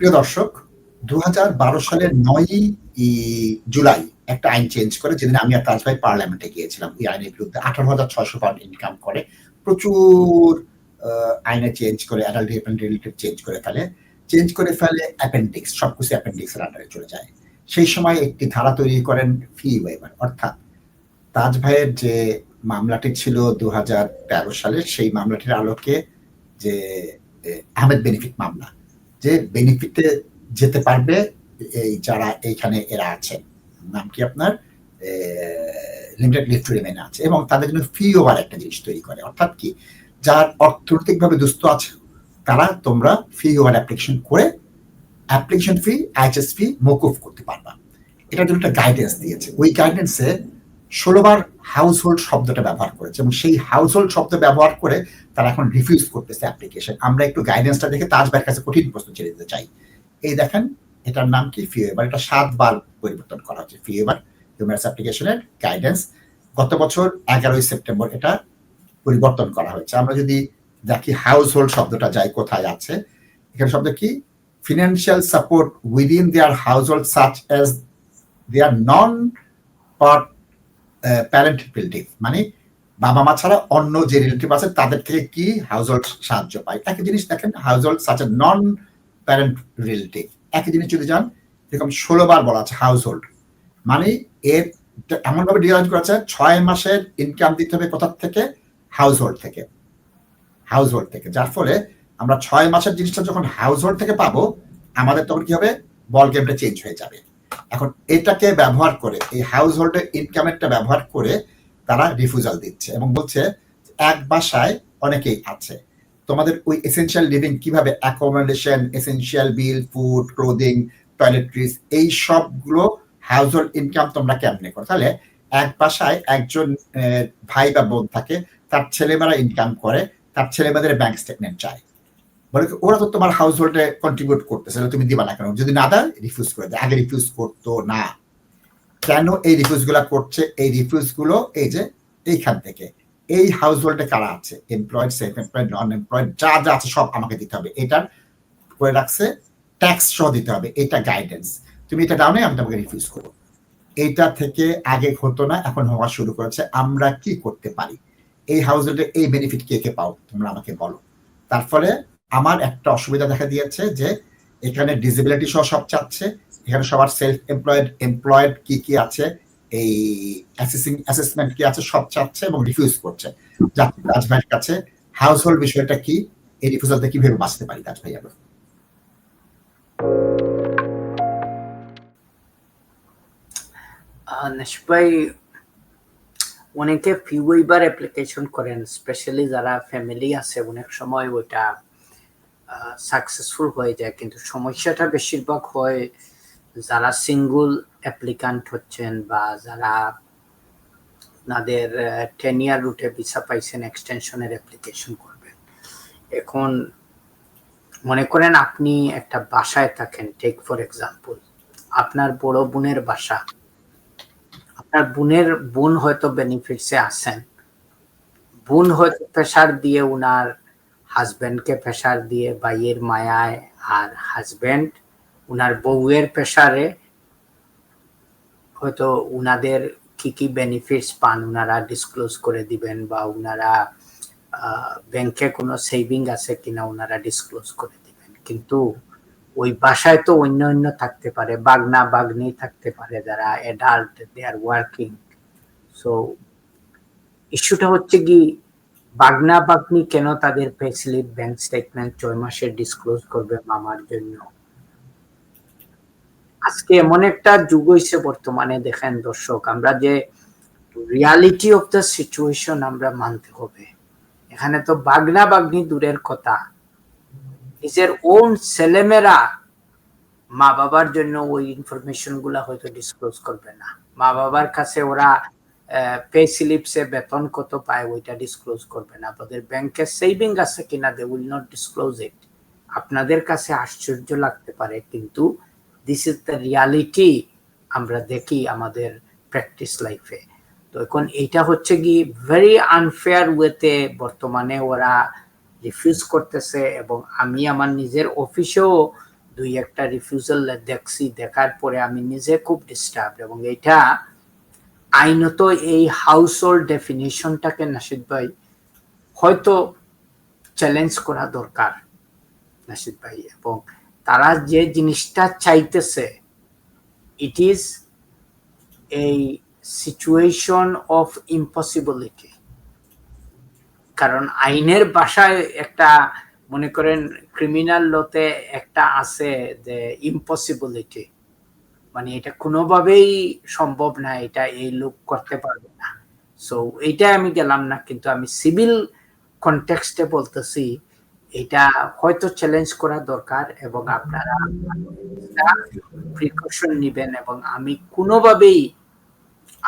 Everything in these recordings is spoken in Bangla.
প্রিয় দর্শক দু হাজার বারো সালের নয়ই জুলাই একটা আইন চেঞ্জ করে, যেদিন আমি আর তাজ ভাই পার্লামেন্টে গিয়েছিলাম। ওই আইনের বিরুদ্ধে আঠারো হাজার ছয়শো পাউন্ড ইনকাম করে। প্রচুর আইনে চেঞ্জ করে অ্যাডাল্ট রিলেটিভ চেঞ্জ করে ফেলে। চেঞ্জ করে ফেলে অ্যাপেন্ডিক্স সবকিছু অ্যাপেন্ডিক্সের আন্ডারে চলে যায়। সেই সময় একটি ধারা তৈরি করেন ফি ওয়েবার অর্থাৎ তাজ ভাইয়ের যে মামলাটি ছিল দু সালে সেই মামলাটির আলোকে যে আহমেদ বেনিফিট মামলা যে বেনিফিটে যেতে পারবে, এই যারা এইখানে এরা আছেন। নাম কি আপনার? লিমিটেড লিভ আছে। এবং তাদের জন্য ফি ওভার একটা জিনিস তৈরি করে। অর্থাৎ কি, যার অর্থনৈতিকভাবে দুস্থ আছে, তারা তোমরা ফি ওভার অ্যাপ্লিকেশন করে অ্যাপ্লিকেশন ফি আইএচএস ফি মকুফ করতে পারবা। এটার জন্য একটা গাইডেন্স দিয়েছে। ওই গাইডেন্সে ষোলোবার হাউস হোল্ড শব্দটা ব্যবহার করেছে এবং সেই হাউস হোল্ড শব্দ ব্যবহার করে তারা এখন রিফিউজ করতেছে অ্যাপ্লিকেশন আমরা একটু গাইডেন্সটা দেখে তাজবার কাছে কঠিন প্রশ্ন ছেড়ে দিতে চাই। এই দেখেন, এটার নাম কি? ফি এবার এটা সাতবার পরিবর্তন করা হচ্ছে। ফি এবার হিউম্যান অ্যাপ্লিকেশনের গাইডেন্স গত বছর এগারোই সেপ্টেম্বর এটা পরিবর্তন করা হয়েছে। আমরা যদি দেখি হাউস হোল্ড শব্দটা যাই কোথায় আছে, এখানে শব্দ কি? Financial support within their household such as their non part parent relative মানে বাবা মা ছাড়া অন্য যে রিলেটিভ আছে, তাদের থেকে কি হাউস হোল্ড সাহায্য পায়? একই জিনিস দেখেন household such a non parent relative একই জিনিস যদি যান, এরকম ষোলো বার বলা আছে হাউস হোল্ড মানে এর এমন ভাবে ডিজাইন করা আছে, ছয় মাসের ইনকাম দিতে হবে কোথার থেকে? হাউস হোল্ড থেকে। হাউস হোল্ড থেকে। যার ফলে আমরা ছয় মাসের জিনিসটা যখন হাউস হোল্ড থেকে পাবো, আমাদের তখন কি হবে? বল গেমটা চেঞ্জ হয়ে যাবে। এখন এটাকে ব্যবহার করে, এই হাউস হোল্ডের ইনকামেরটা ব্যবহার করে তারা রিফিউজাল দিচ্ছে এবং বলছে এক বাসায় অনেকেই আছে। তোমাদের ওই এসেনশিয়াল লিভিং কীভাবে accommodation essential bill food clothing toiletries এই সবগুলো হাউস হোল্ড ইনকাম তোমরা কেমনে করো? তাহলে এক বাসায় একজন ভাই বা বোন থাকে, তার ছেলেমেয়েরা ইনকাম করে, তার ছেলেমেয়েদের ব্যাংক স্টেটমেন্ট চায়। বলে ওরা তো তোমার হাউস হোল্ডে কন্ট্রিবিউট করতেছে তুমি দিবা না কেন? যদি না দেয় রিফিউজ করে দেয়। আগে রিফিউজ করতো না। কেন এই রিফিউজগুলা করছে? এই রিফিউজগুলো এই যে, এইখান থেকে। এই হাউস হোল্ডে কারা আছে? Employed self employed non employed যা যা আছে সব আমাকে দিতে হবে। এটার করে রাখছে ট্যাক্স সহ দিতে হবে। এটা গাইডেন্স তুমি এটা দাও নাই, আমি তোমাকে রিফিউজ করব। এইটা থেকে আগে হতো না, এখন হওয়া শুরু করেছে। আমরা কি করতে পারি? এই হাউস হোল্ডে এই বেনিফিট কে কে পাও? তোমরা আমাকে বলো। তার ফলে আমার একটা অসুবিধা দেখা দিয়েছে যে এখানে ডিসেবিলিটি সহ সব চাচ্ছে। এখানে সবার সেলফ এমপ্লয়েড এমপ্লয়েড কি কি আছে, এই অ্যাসেসিং অ্যাসেসমেন্ট কি আছে সব চাচ্ছে এবং রিফিউজ করছে। যাত্রী রাজ ভাইয়ের কাছে হাউস হোল্ড বিষয়টা কি, এই রিফিউজাল থেকে কীভাবে বাঁচতে পারি রাজ ভাই আমরা? ভাই, অনেকে ফি ওয়েবার অ্যাপ্লিকেশন করেন স্পেশালি যারা ফ্যামিলি আছে, অনেক সময় ওইটা সাকসেসফুল হয়ে যায়, কিন্তু সমস্যাটা বেশিরভাগ হয় যারা সিঙ্গল অ্যাপ্লিকান্ট হচ্ছেন বা যারা তাদের টেন ইয়ার রুটে ভিসা পাইছেন এক্সটেনশনের অ্যাপ্লিকেশন করবেন। এখন মনে করেন আপনি একটা বাসায় থাকেন টেক ফর এক্সাম্পল আপনার বড় বোনের বাসা। আপনার বোনের বোন হয়তো বেনিফিটসে আছেন। বোন হয়তো প্রেশার দিয়ে উনার হাজব্যান্ডকে প্রেশার দিয়ে বাইয়ের মায়ায় আর হাজব্যান্ড উনার বউয়ের প্রেশারে হয়তো উনাদের কি কি বেনিফিটস পান উনারা ডিসক্লোজ করে দিবেন বা উনারা ব্যাংকে কোনো সেভিং আছে কিনা উনারা ডিসক্লোজ করে দিবেন। কিন্তু ওই বাসায় তো অন্য অন্য থাকতে পারে বাগনা বাগনি থাকতে পারে যারা adult they are working so ইস্যুটা হচ্ছে কি বাগনা বাগনি কেন তাদের পে স্লিপ ব্যাংক স্টেটমেন্ট ছয় মাসের ডিসক্লোজ করবে মামার জন্য? আজকে এমন একটা যুগ হয়েছে বর্তমানে, দেখেন দর্শক, আমরা যে রিয়ালিটি অফ দ্য সিচুয়েশন আমরা মানতে হবে। এখানে তো বাগনা বাগনি দূরের কথা। নিজের ওন ছেলেমেয়েরা মা বাবার জন্য ওই ইনফরমেশনগুলা হয়তো ডিসক্লোজ করবে না। মা বাবার কাছে ওরা পে স্লিপসে বেতন কত পায় ওইটা ডিসক্লোজ করবে না। আপনাদের ব্যাংকে সেভিং আছে কিনা they will not disclose it আপনাদের কাছে আশ্চর্য লাগতে পারে, কিন্তু দিস ইজ দ্য রিয়ালিটি আমরা দেখি আমাদের প্র্যাকটিস লাইফে তো এখন এইটা হচ্ছে কি ভেরি আনফেয়ার ওয়েতে বর্তমানে ওরা রিফিউজ করতেছে এবং আমি আমার নিজের অফিসেও দুই একটা রিফিউজাল দেখছি, দেখার পরে আমি নিজে খুব ডিস্টার্ব এবং এটা আইনত এই হাউস হোল্ড ডেফিনিশনটাকে নাসিদ ভাই হয়তো চ্যালেঞ্জ করা দরকার, নাসিদ ভাই। এবং তারা যে জিনিসটা চাইতেছে ইট ইজ এই সিচুয়েশন অফ ইম্পসিবিলিটি কারণ আইনের ভাষায় একটা, মনে করেন ক্রিমিনাল লতে একটা আছে যে ইম্পসিবিলিটি মানে এটা কোনোভাবেই সম্ভব না, এটা এই লোক করতে পারবে না। সো এইটা আমি গেলাম না, কিন্তু আমি সিভিল কনটেক্সটে বলতেছি, এটা হয়তো চ্যালেঞ্জ করা দরকার এবং আপনারা প্রিকশন নিবেন এবং আমি কোনোভাবেই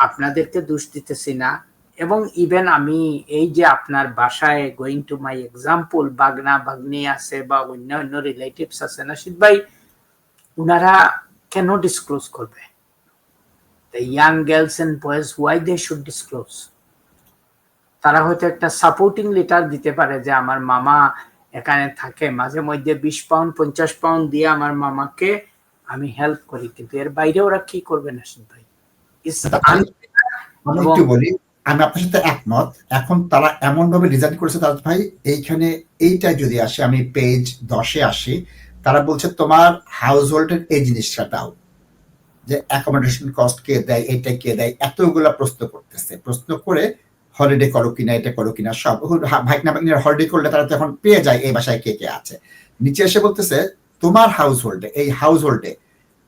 আপনাদেরকে দোষ দিতেছি না এবং ইভেন আমি এই যে আপনার বাসায় গোয়িং টু মাই এক্সাম্পল বাগনা বাগনি আছে বা অন্য অন্য রিলেটিভস আছে, নাসিদ ভাই, উনারা কেন ডিসক্লোজ করবে। The young girls and boys why they should disclose তারা হয়তো একটা সাপোর্টিং লেটার দিতে পারে যে আমার মামা এখানে থাকে মাঝে মধ্যে বিশ পাউন্ড পঞ্চাশ পাউন্ড দিয়ে আমার মামাকে আমি হেল্প করি। কিন্তু এর বাইরে ওরা কি করবে নাসিদ ভাই? আমি একটু বলি আমি আপনার সাথে একমত। এখন তারা এমন ভাবে ডিজাইন করেছে তার ভাই এইখানে এইটা যদি আসে আমি পেজ দশে আসি তারা বলছে, তোমার হাউস হোল্ডের এই জিনিসটা দাও। যে অ্যাকোমোডেশন কস্ট কে দেয়, এটা কে দেয়, এতগুলা প্রশ্ন করতেছে। প্রশ্ন করে হলিডে করো কিনা, এটা করো কিনা, সব ভাইকনা ভাগনির হলিডে করলে তারা তখন পেয়ে যায় এই বাসায় কে কে আছে। নিচে এসে বলতেছে, তোমার হাউস হোল্ডে এই হাউস হোল্ডে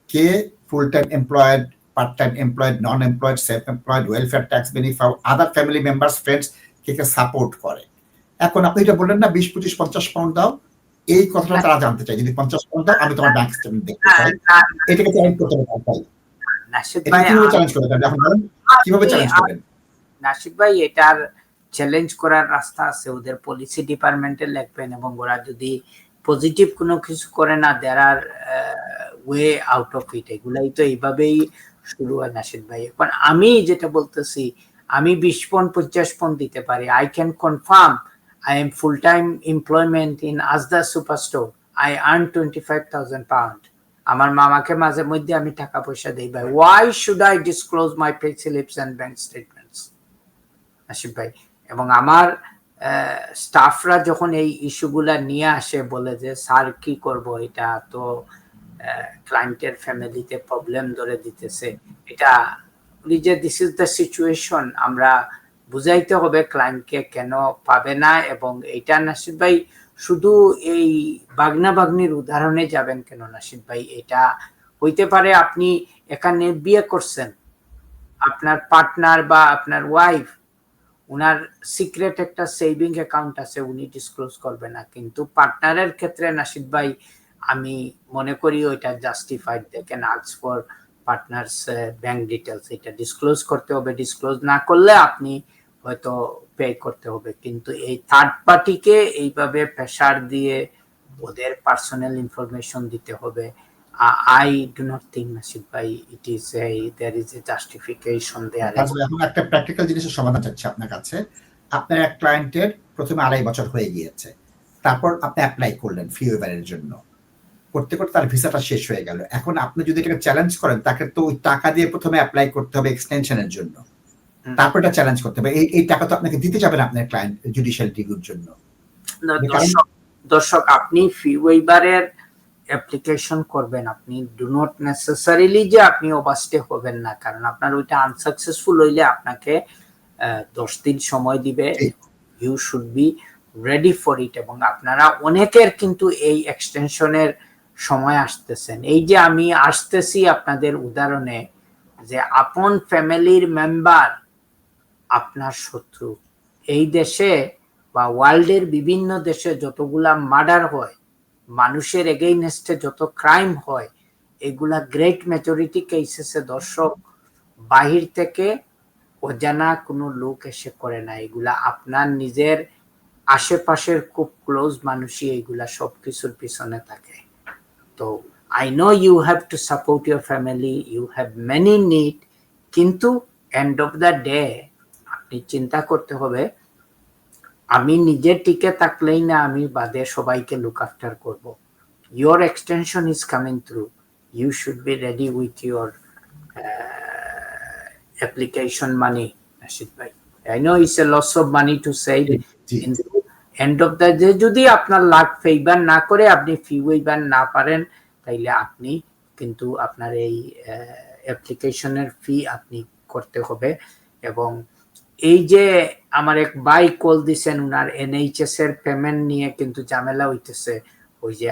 কে full time employed part time employed non employed self employed welfare tax benefit other family members friends কে কে সাপোর্ট করে? এখন আপনি এটা বললেন না, বিশ, পঁচিশ, পঞ্চাশ পাউন্ড দাও। এই কথাটা তারা জানতে চায়। যদি পঞ্চাশ দাও আমি তোমার ব্যাংক স্টেটমেন্ট দেখতে চাই এটাকে চ্যালেঞ্জ করতে কীভাবে চ্যালেঞ্জ কীভাবে চ্যালেঞ্জ করবেন? নাসিক ভাই এটার চ্যালেঞ্জ করার রাস্তা আছে। ওদের পলিসি ডিপার্টমেন্টে লিখবেন এবং ওরা যদি পজিটিভ কোনো কিছু করে না there are way out of it এগুলাই তো এইভাবেই শুরু হয় নাসিদ ভাই। এখন আমি যেটা বলতেছি আমি বিশ পন পঞ্চাশ পন দিতে পারি। I can confirm employment in Asda super store I earn twenty five thousand pound আমার মামাকে মাঝে মধ্যে আমি টাকা পয়সা দিই ভাই। Why should I disclose my pay slips and bank statements Asif ভাই, এবং আমার স্টাফরা যখন এই ইস্যুগুলা নিয়ে আসে, বলে যে, স্যার, কি করব? এটা তো ক্লায়েন্টের ফ্যামিলিতে প্রবলেম ধরে দিতেছে। এটা যে দিস ইজ দ্য সিচুয়েশন আমরা বুঝাইতে হবে ক্লায়েন্টকে কেন পাবে না এবং এইটা নাসিদ ভাই শুধু এই বাগনা বাগনির উদাহরণে যাবেন কেন নাসিদ ভাই? এটা হইতে পারে আপনি এখানে বিয়ে করছেন, আপনার পার্টনার বা আপনার ওয়াইফ উনার সিক্রেট একটা সেভিং অ্যাকাউন্ট আছে, উনি ডিসক্লোজ করবে না। কিন্তু পার্টনারের ক্ষেত্রে নাসিদ ভাই, আমি মনে করি ওইটা জাস্টিফাইড দেখেন ask for partners bank details এটা ডিসক্লোজ করতে হবে ডিসক্লোজ না করলে আপনি হয়তো পে করতে হবে। কিন্তু এই থার্ড পার্টিকে এইভাবে প্রেশার দিয়ে ওদের পার্সোনাল ইনফরমেশন দিতে হবে। I do not think Nasib ভাই it is a there is a justification there এখন একটা প্র্যাকটিক্যাল জিনিসের সমাধান চাচ্ছি আপনার কাছে। আপনার এক ক্লায়েন্টের প্রথমে আড়াই বছর হয়ে গিয়েছে। তারপর আপনি অ্যাপ্লাই করলেন ফি ওয়েভারের জন্য। করতে করতে তার ভিসাটা শেষ হয়ে গেল। এখন আপনি যদি এটাকে চ্যালেঞ্জ করেন তাকে তো ওই টাকা দিয়ে প্রথমে অ্যাপ্লাই করতে হবে এক্সটেনশনের জন্য। তারপর এটা চ্যালেঞ্জ করতে হবে। এই এই টাকা তো আপনাকে দিতে যাবেন আপনার ক্লায়েন্ট জুডিশিয়াল টিগুর জন্য। দর্শক আপনি ফি ওয়েবারের অ্যাপ্লিকেশন করবেন। আপনি ডু নট নেসেসারিলি যে আপনি ওভারস্টে হবেন না কারণ আপনার ওইটা আনসাকসেসফুল হইলে আপনাকে দশ দিন সময় দিবে। You should be ready for it এবং আপনারা অনেকের কিন্তু এই এক্সটেনশনের সময় আসতেছেন। এই যে আমি আসতেছি আপনাদের উদাহরণে যে আপন ফ্যামিলির মেম্বার আপনার শত্রু। এই দেশে বা ওয়ার্ল্ডের বিভিন্ন দেশে যতগুলা মার্ডার হয়, মানুষের এগেইনস্টে যত ক্রাইম হয়, এগুলা গ্রেট মেজরিটি কেসেসে দর্শক বাহির থেকে অজানা কোনো লোক এসে করে না। এগুলা আপনার নিজের আশেপাশের খুব ক্লোজ মানুষই এগুলা সব কিছুর পিছনে থাকে। তো I know you have to support your family you have many need কিন্তু এন্ড অফ দ্য ডে আপনি চিন্তা করতে হবে আমি নিজে টিকে থাকলেই না আমি বাদে সবাইকে লুক আফটার করব your extension is coming through, you should be ready with your uh, application money, Rashid bhai. I know it's a loss of money to save জি কিন্তু এন্ড অফ দ্য ডে যদি আপনার লাখ ফেইবার না করে আপনি ফি ওয়েবার না পারেন, তাইলে আপনি কিন্তু আপনার এই অ্যাপ্লিকেশনের ফি আপনি করতে হবে। এবং এই যে আমার এক বাই কল দিছেন, উনার এনএইচএস এর পেমেন্ট নিয়ে কিন্তু ঝামেলা হইতেছে, ওই যে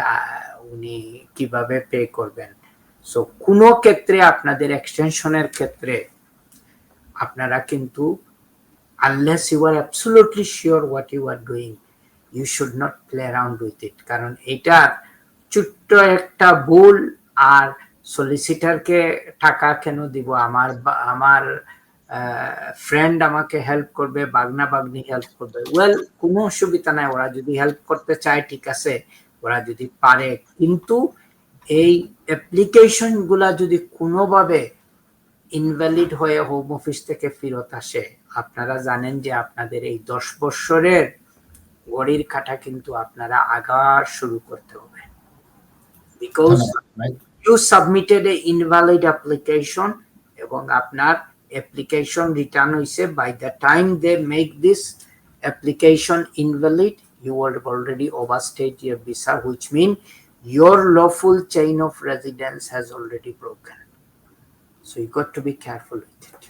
উনি কীভাবে পে করবেন। সো কোনো ক্ষেত্রে আপনাদের এক্সটেনশনের ক্ষেত্রে আপনারা কিন্তু unless you are absolutely sure what you are doing you should not play around with it. কারণ এটার ছোট্ট একটা ভুল আর সলিসিটারকে টাকা কেন দিব? আমার আমার ফ্রেন্ড আমাকে হেল্প করবে, বাগনা বাগনি হেল্প করবে। ওয়েল কোনো অসুবিধা নাই। ওরা যদি হেল্প করতে চায়, ঠিক আছে। ওরা যদি পারে। কিন্তু এই অ্যাপ্লিকেশনগুলা যদি কোনোভাবে ইনভ্যালিড হয়ে হোম অফিস থেকে ফেরত আসে, আপনারা জানেন যে আপনাদের এই দশ বৎসরের ঘড়ির কাটা কিন্তু আপনারা আগার শুরু করতে হবে because you submitted a invalid application এবং আপনার অ্যাপ্লিকেশন রিটার্ন হয়েছে by the time they make this application invalid you have already overstayed your visa, which means your lawful chain of residence has already broken. So you got to be careful with it.